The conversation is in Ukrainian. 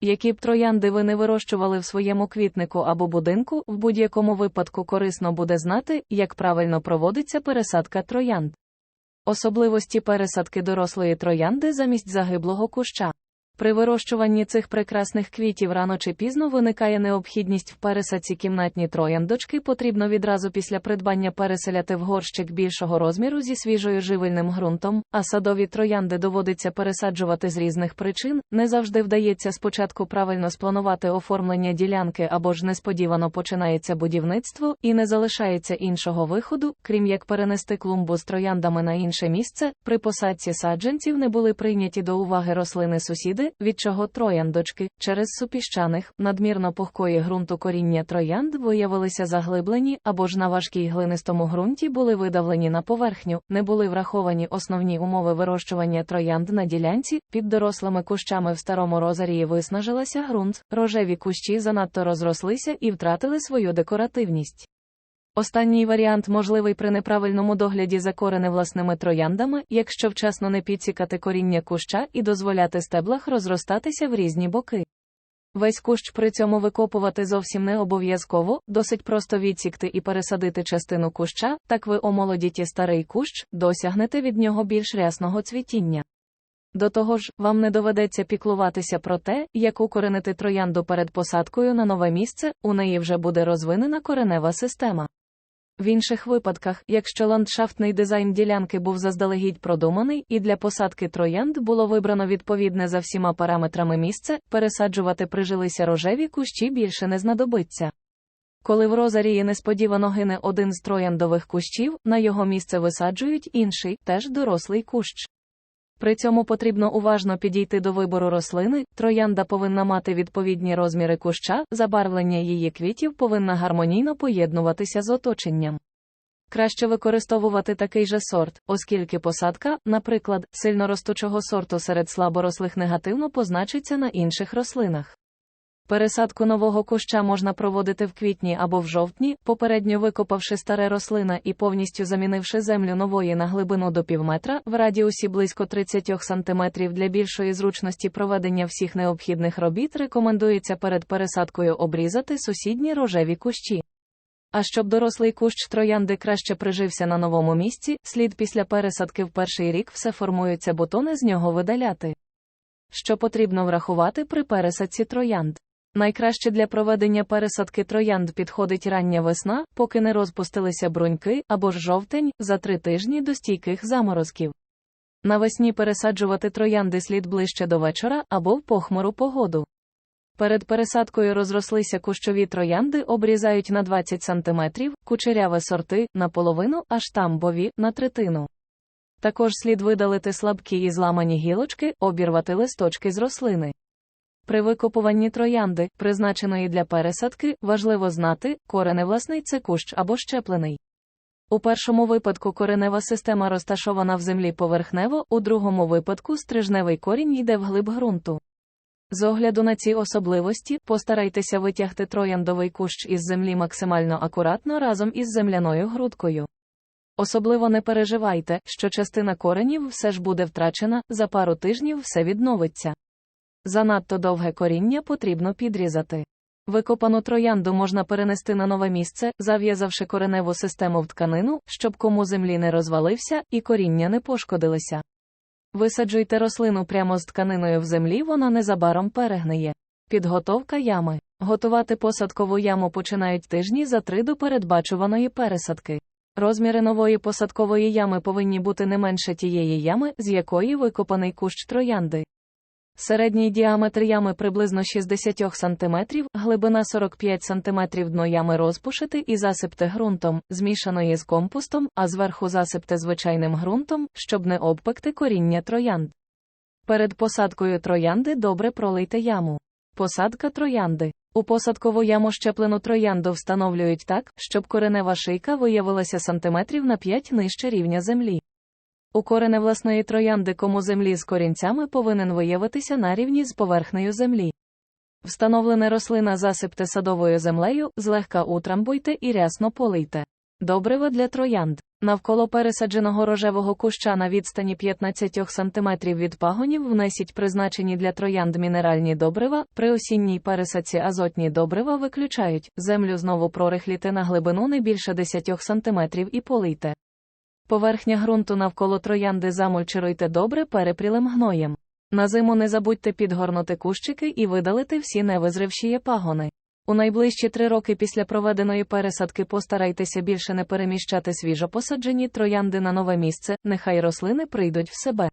Які б троянди ви не вирощували в своєму квітнику або будинку, в будь-якому випадку корисно буде знати, як правильно проводиться пересадка троянд. Особливості пересадки дорослої троянди замість загиблого куща. При вирощуванні цих прекрасних квітів рано чи пізно виникає необхідність в пересадці кімнатні трояндочки. Потрібно відразу після придбання переселяти в горщик більшого розміру зі свіжою живильним ґрунтом, а садові троянди доводиться пересаджувати з різних причин. Не завжди вдається спочатку правильно спланувати оформлення ділянки або ж несподівано починається будівництво і не залишається іншого виходу, крім як перенести клумбу з трояндами на інше місце. При посадці саджанців не були прийняті до уваги рослини сусіди від чого трояндочки, через супіщаних, надмірно пухкої ґрунту коріння троянд виявилися заглиблені або ж на важкій глинистому ґрунті були видавлені на поверхню, не були враховані основні умови вирощування троянд на ділянці, під дорослими кущами в старому розарії виснажилася ґрунт, рожеві кущі занадто розрослися і втратили свою декоративність. Останній варіант можливий при неправильному догляді за кореневласними трояндами, якщо вчасно не підсікати коріння куща і дозволяти стеблах розростатися в різні боки. Весь кущ при цьому викопувати зовсім не обов'язково, досить просто відсікти і пересадити частину куща, так ви омолодіті старий кущ, досягнете від нього більш рясного цвітіння. До того ж, вам не доведеться піклуватися про те, як укоренити троянду перед посадкою на нове місце, у неї вже буде розвинена коренева система. В інших випадках, якщо ландшафтний дизайн ділянки був заздалегідь продуманий і для посадки троянд було вибрано відповідне за всіма параметрами місце, пересаджувати прижилися рожеві кущі більше не знадобиться. Коли в розарії несподівано гине один з трояндових кущів, на його місце висаджують інший, теж дорослий кущ. При цьому потрібно уважно підійти до вибору рослини, троянда повинна мати відповідні розміри куща, забарвлення її квітів повинна гармонійно поєднуватися з оточенням. Краще використовувати такий же сорт, оскільки посадка, наприклад, сильно ростучого сорту серед слаборослих негативно позначиться на інших рослинах. Пересадку нового куща можна проводити в квітні або в жовтні, попередньо викопавши старе рослина і повністю замінивши землю нової на глибину до півметра в радіусі близько 30 см для більшої зручності проведення всіх необхідних робіт рекомендується перед пересадкою обрізати сусідні рожеві кущі. А щоб дорослий кущ троянди краще прижився на новому місці, слід після пересадки в перший рік все формуються бутони з нього видаляти. Що потрібно врахувати при пересадці троянд? Найкраще для проведення пересадки троянд підходить рання весна, поки не розпустилися бруньки, або ж жовтень, за три тижні до стійких заморозків. Навесні пересаджувати троянди слід ближче до вечора або в похмуру погоду. Перед пересадкою розрослися кущові троянди, обрізають на 20 см, кучеряве сорти наполовину, а штамбові на третину. Також слід видалити слабкі і зламані гілочки, обірвати листочки з рослини. При викопуванні троянди, призначеної для пересадки, важливо знати, кореневласний це кущ або щеплений. У першому випадку коренева система розташована в землі поверхнево, у другому випадку стрижневий корінь йде вглиб ґрунту. З огляду на ці особливості, постарайтеся витягти трояндовий кущ із землі максимально акуратно разом із земляною грудкою. Особливо не переживайте, що частина коренів все ж буде втрачена, за пару тижнів все відновиться. Занадто довге коріння потрібно підрізати. Викопану троянду можна перенести на нове місце, зав'язавши кореневу систему в тканину, щоб кому землі не розвалився і коріння не пошкодилися. Висаджуйте рослину прямо з тканиною в землі, вона незабаром перегниє. Підготовка ями. Готувати посадкову яму починають тижні за три до передбачуваної пересадки. Розміри нової посадкової ями повинні бути не менше тієї ями, з якої викопаний кущ троянди. Середній діаметр ями приблизно 60 см, глибина 45 см дно ями розпушити і засипте ґрунтом, змішаної з компостом, а зверху засипте звичайним ґрунтом, щоб не обпекти коріння троянд. Перед посадкою троянди добре пролийте яму. Посадка троянди. У посадкову яму щеплену троянду встановлюють так, щоб коренева шийка виявилася сантиметрів на 5 нижче рівня землі. У корене власної троянди кому землі з корінцями повинен виявитися на рівні з поверхнею землі. Встановлене рослина засипте садовою землею, злегка утрамбуйте і рясно полийте. Добрива для троянд. Навколо пересадженого рожевого куща на відстані 15 см від пагонів внесіть призначені для троянд мінеральні добрива, при осінній пересадці азотні добрива виключають, землю знову прорихліте на глибину не більше 10 см і полийте. Поверхня ґрунту навколо троянди замульчируйте добре перепрілим гноєм. На зиму не забудьте підгорнути кущики і видалити всі невизривші пагони. У найближчі три роки після проведеної пересадки постарайтеся більше не переміщати свіжопосаджені троянди на нове місце, нехай рослини прийдуть в себе.